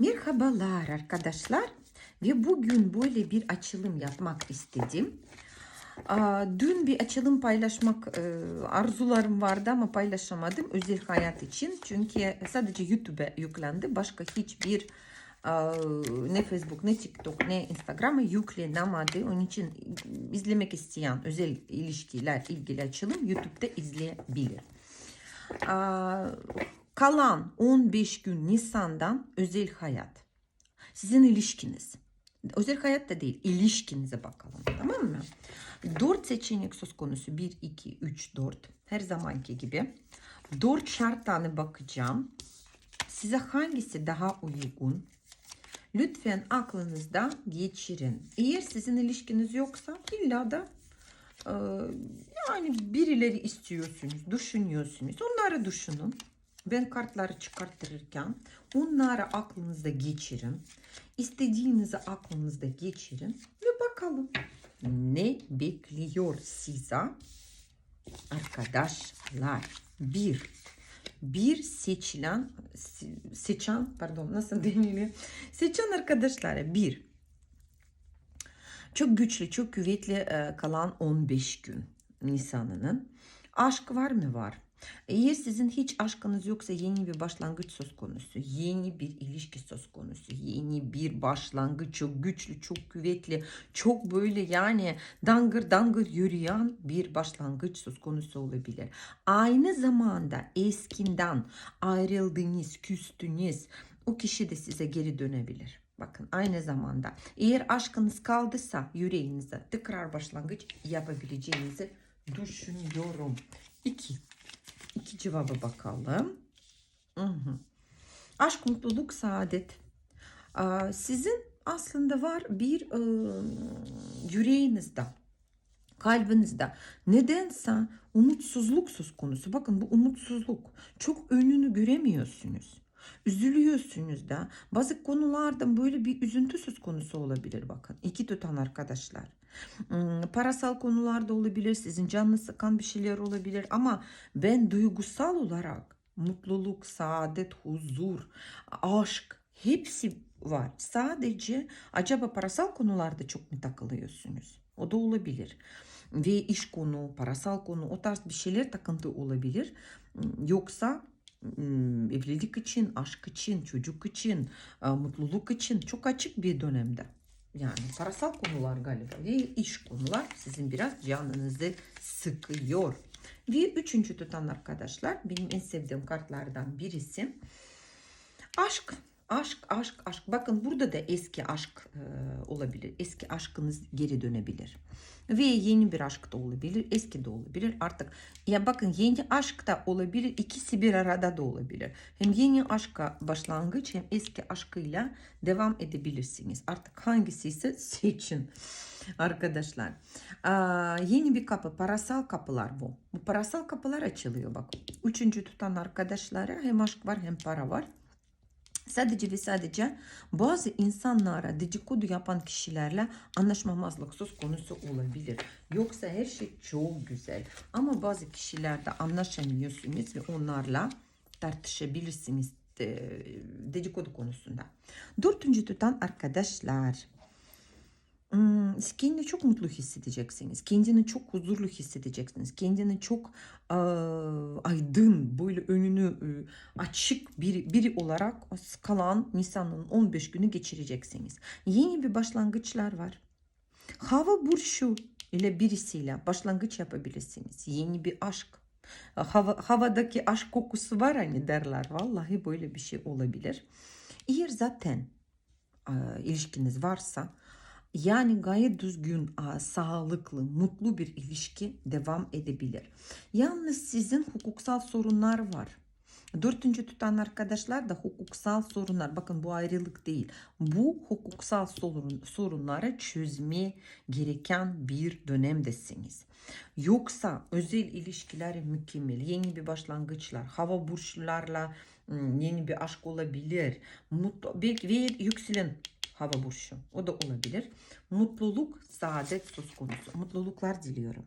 Merhabalar arkadaşlar ve bugün böyle bir açılım yapmak istedim. Dün bir açılım paylaşmak e, arzularım vardı ama paylaşamadım özel hayat için. Çünkü sadece YouTube'a yüklendi. Başka hiçbir ne Facebook, ne TikTok, ne Instagram'a yüklenemedi. Onun için izlemek isteyen özel ilişkiler ilgili açılım YouTube'da izleyebilir. Kalan 15 gün Nisan'dan özel hayat. Sizin ilişkiniz. Özel hayat da değil, ilişkinize bakalım. Tamam mı? 4 seçenek söz konusu. 1, 2, 3, 4. Her zamanki gibi. 4 şartlarına bakacağım. Size hangisi daha uygun? Lütfen aklınızda geçirin. Eğer sizin ilişkiniz yoksa illa da e, yani birileri istiyorsunuz, düşünüyorsunuz. Onları düşünün. Ben kartları çıkartırken onları aklınızda geçirin. İstediğinizi aklınızda geçirin ve bakalım ne bekliyor size arkadaşlar. Bir, bir seçilen, seçen, pardon nasıl deniliyor? Seçen arkadaşlara bir, çok güçlü, çok kuvvetli e, kalan 15 gün Nisan'ının. Aşk var mı? Var. Eğer sizin hiç aşkınız yoksa yeni bir başlangıç söz konusu, yeni bir ilişki söz konusu, yeni bir başlangıç çok güçlü, çok kuvvetli, çok böyle yani dangır dangır yürüyen bir başlangıç söz konusu olabilir. Aynı zamanda eskinden ayrıldığınız, küstünüz o kişi de size geri dönebilir. Bakın aynı zamanda eğer aşkınız kaldıysa yüreğinize tekrar başlangıç yapabileceğinizi düşünüyorum. İki. İki cevaba bakalım. Hı hı. Aşk, mutluluk, saadet. Aa, Sizin aslında var bir e, yüreğinizde, kalbinizde nedense umutsuzluk söz konusu. Bakın bu umutsuzluk. Çok önünü göremiyorsunuz. Üzülüyorsunuz da bazı konularda böyle bir üzüntü söz konusu olabilir bakın. İki tutan arkadaşlar. Hmm, Parasal konularda olabilir, sizin canınız sıkan bir şeyler olabilir ama ben duygusal olarak mutluluk, saadet, huzur, aşk hepsi var. Sadece acaba parasal konularda çok mu takılıyorsunuz? O da olabilir. Ve iş konu, parasal konu o tarz bir şeyler takıntı olabilir. Yoksa ım, evlilik için, aşk için, çocuk için, mutluluk için çok açık bir dönemde. Yani parasal konular galiba ve iş konular sizin biraz canınızı sıkıyor. Ve üçüncü tutan arkadaşlar benim en sevdiğim kartlardan birisi aşk. Aşk, aşk, aşk. Bakın burada da eski aşk e, olabilir. Eski aşkınız geri dönebilir. Ve yeni bir aşk da olabilir. Eski de olabilir. Artık ya bakın yeni aşk da olabilir. ikisi bir arada da olabilir. Hem yeni aşka başlangıç hem eski aşkıyla devam edebilirsiniz. Artık hangisi ise seçin arkadaşlar. Aa, yeni bir kapı, parasal kapılar bu. Bu parasal kapılar açılıyor bak. Üçüncü tutan arkadaşlara hem aşk var hem para var. Sadece ve sadece bazı insanlara dedikodu yapan kişilerle anlaşmamazlık söz konusu olabilir. Yoksa her şey çok güzel. Ama bazı kişilerde anlaşamıyorsunuz ve onlarla tartışabilirsiniz e, dedikodu konusunda. Dördüncü tutan arkadaşlar. Kendini çok mutlu hissedeceksiniz. Kendini çok huzurlu hissedeceksiniz. Kendini çok e, aydın, böyle önünü e, açık bir, biri olarak kalan Nisan'ın 15 günü geçireceksiniz. Yeni bir başlangıçlar var. Hava burcu ile birisiyle başlangıç yapabilirsiniz. Yeni bir aşk. Hava, havadaki aşk kokusu var hani derler. Vallahi böyle bir şey olabilir. Eğer zaten e, ilişkiniz varsa yani gayet düzgün, sağlıklı, mutlu bir ilişki devam edebilir. Yalnız sizin hukuksal sorunlar var. Dördüncü tutan arkadaşlar da hukuksal sorunlar. Bakın bu ayrılık değil. Bu hukuksal sorun, sorunları çözme gereken bir dönemdesiniz. Yoksa özel ilişkiler mükemmel. Yeni bir başlangıçlar, hava burçlarla yeni bir aşk olabilir. Mutlu, belki ve yükselen hava burcu. O da olabilir. Mutluluk, saadet söz konusu. Mutluluklar diliyorum.